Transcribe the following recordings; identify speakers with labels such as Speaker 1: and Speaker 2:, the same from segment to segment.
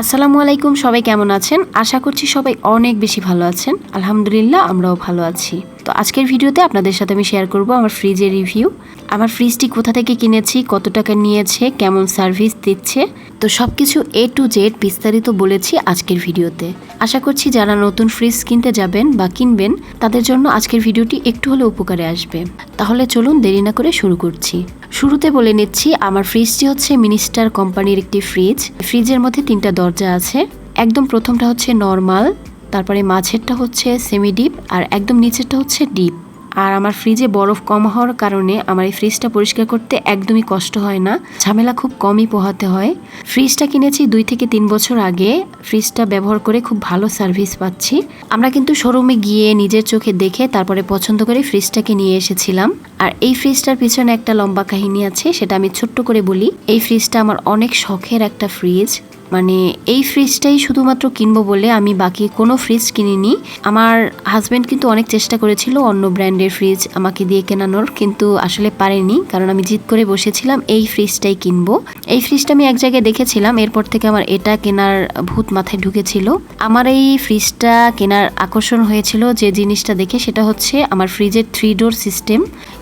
Speaker 1: আসসালামু আলাইকুম, সবাই কেমন আছেন? আশা করছি সবাই অনেক বেশি ভালো আছেন। আলহামদুলিল্লাহ, আমরাও ভালো আছি। তো আজকের ভিডিওতে আপনাদের সাথে আমি শেয়ার করব আমার ফ্রিজের রিভিউ আমার ফ্রিজটি কোথা থেকে কিনেছি, কত টাকা নিয়েছে, কেমন সার্ভিস দিচ্ছে তো সব কিছু এ টু জেড বিস্তারিত বলেছি আজকের ভিডিওতে। আশা করছি যারা নতুন ফ্রিজ কিনতে যাবেন বা কিনবেন, তাদের জন্য আজকের ভিডিওটি একটু হলেও উপকারে আসবে। তাহলে চলুন দেরি না করে শুরু করছি। শুরুতে বলে নিচ্ছি, আমার ফ্রিজটি হচ্ছে মিনিস্টার কোম্পানির একটি ফ্রিজ ফ্রিজের মধ্যে তিনটা দরজা আছে। একদম প্রথমটা হচ্ছে নর্মাল তারপরে মাঝেরটা হচ্ছে সেমি ডিপ আর একদম নিচেরটা হচ্ছে ডিপ আর আমার ফ্রিজে বরফ কম হওয়ার কারণে আমার এই ফ্রিজটা পরিষ্কার করতে একদমই কষ্ট হয় না। ঝামেলা খুব কমই পোহাতে হয়। ফ্রিজটা কিনেছি দুই থেকে তিন বছর আগে। ফ্রিজটা ব্যবহার করে খুব ভালো সার্ভিস পাচ্ছি। আমরা কিন্তু শোরুমে গিয়ে নিজের চোখে দেখে তারপরে পছন্দ করে ফ্রিজটাকে নিয়ে এসেছিলাম। আর এই ফ্রিজটার পিছনে একটা লম্বা কাহিনী আছে, সেটা আমি ছোট্ট করে বলি। এই ফ্রিজটা আমার অনেক শখের একটা ফ্রিজ মানে এই ফ্রিজটাই শুধুমাত্র কিনবো বলে আমি বাকি কোনো ফ্রিজ কিনিনি। আমার হাজব্যান্ড কিন্তু অনেক চেষ্টা করেছিল অন্য ব্র্যান্ডের ফ্রিজ আমাকে দিয়ে কেনানোর, কিন্তু আসলে পারেনি, কারণ আমি জিদ করে বসেছিলাম এই ফ্রিজটাই কিনবো। এই ফ্রিজটা আমি এক জায়গায় দেখেছিলাম, এরপর থেকে আমার এটা কেনার ভূত মাথায় ঢুকেছিল। আমার এই ফ্রিজটা কেনার আকর্ষণ হয়েছিল যে জিনিসটা দেখে, সেটা হচ্ছে আমার ফ্রিজের থ্রি ডোর সিস্টেম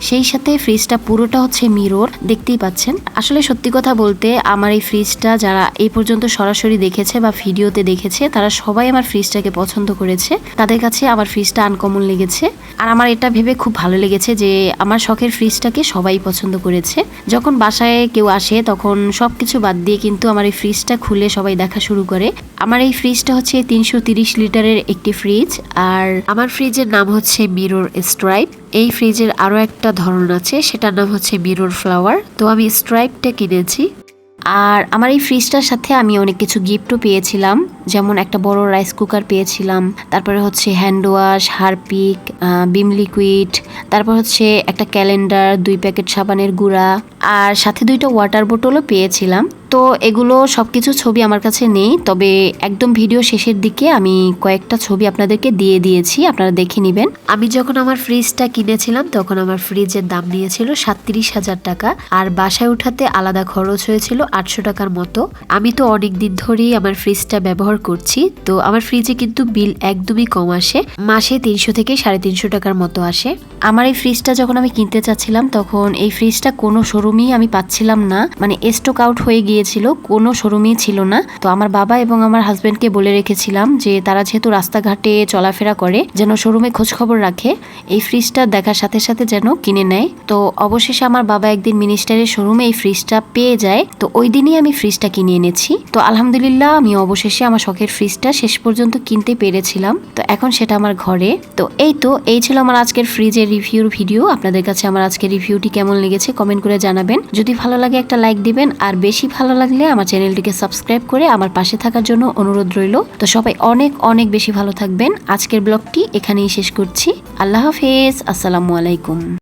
Speaker 1: সেই সাথে ফ্রিজটা পুরোটা হচ্ছে মিরর দেখতেই পাচ্ছেন। আসলে সত্যি কথা বলতে, আমার এই ফ্রিজটা যারা এই পর্যন্ত সরাসরি দেখেছে বা ভিডিওতে দেখেছে, তারা সবাই আমার ফ্রিজটাকে পছন্দ করেছে। তাদের কাছে আমার ফ্রিজটা আনকমন লেগেছে। আর আমার এটা ভেবে খুব ভালো লেগেছে যে, আমার শখের ফ্রিজটাকে সবাই পছন্দ করেছে। যখন বাসায় কেউ আসে, তখন সব কিছু বাদ দিয়ে কিন্তু আমার এই ফ্রিজটা খুলে সবাই দেখা শুরু করে। আমার এই ফ্রিজটা হচ্ছে তিনশো লিটারের একটি ফ্রিজ আর আমার ফ্রিজের নাম হচ্ছে মিরর স্ট্রাইপ এই ফ্রিজের আরও একটা ধরন আছে, সেটার নাম হচ্ছে মিরর ফ্লাওয়ার তো আমি স্ট্রাইপটা কিনেছি। আর আমার এই ফ্রিজটার সাথে আমি অনেক কিছু গিফটও পেয়েছিলাম। যেমন একটা বড় রাইস কুকার পেয়েছিলাম, তারপরে হচ্ছে hand wash Harpic Vim liquid তারপর হচ্ছে একটা ক্যালেন্ডার দুই প্যাকেট সাবানের গুঁড়া। আর সাথে দুইটা ওয়াটার বোটলও পেয়েছিলাম। তো এগুলো সব কিছু ছবি আমার কাছে নেই, তবে একদম ভিডিও শেষের দিকে আমি কয়েকটা ছবি আপনাদেরকে দিয়ে দিয়েছি, আপনারা দেখে নেবেন। আমি যখন আমার ফ্রিজটা কিনেছিলাম, তখন আমার ফ্রিজের দাম নিয়েছিল সাতত্রিশ হাজার টাকা, আর বাসায় উঠাতে আলাদা খরচ হয়েছিল আটশো টাকার মতো। আমি তো অনেক দিন ধরেই আমার ফ্রিজটা ব্যবহার করছি, তো আমার ফ্রিজে কিন্তু বিল একদমই কম আসে, মাসে তিনশো থেকে সাড়ে তিনশো টাকার মতো আসে। আমার এই ফ্রিজটা যখন আমি কিনতে চাচ্ছিলাম, তখন এই ফ্রিজটা কোনো শোরুমই আমি পাচ্ছিলাম না। মানে স্টক আউট হয়ে গিয়েছিল, কোনো শোরুমই ছিল না। তো আমার বাবা এবং আমার হাজব্যান্ডকে বলে রেখেছিলাম যে, তারা যেহেতু রাস্তাঘাটে চলাফেরা করে, যেন শোরুমে খোঁজখবর রাখে, এই ফ্রিজটা দেখার সাথে সাথে যেন কিনে নেয়। তো অবশেষে আমার বাবা একদিন মিনিস্টারের শোরুমে এই ফ্রিজটা পেয়ে যায়। তো ওই দিনই আমি ফ্রিজটা কিনে এনেছি। তো আলহামদুলিল্লাহ আমি অবশেষে আমার শখের ফ্রিজটা শেষ পর্যন্ত কিনতে পেরেছিলাম। তো এখন সেটা আমার ঘরে। তো এই তো, এই ছিল আমার আজকের ফ্রিজের রিভিউর ভিডিও আপনাদের কাছে আমার আজকের রিভিউটি কেমন লেগেছে কমেন্ট করে জানাবেন। যদি ভালো লাগে একটা লাইক দিবেন, আর বেশি ভালো লাগলে আমার চ্যানেলটিকে সাবস্ক্রাইব করে আমার পাশে থাকার জন্য অনুরোধ রইল। তো সবাই অনেক অনেক বেশি ভালো থাকবেন। আজকের ব্লগটি এখানেই শেষ করছি। আল্লাহ হাফেজ। আসসালামু আলাইকুম।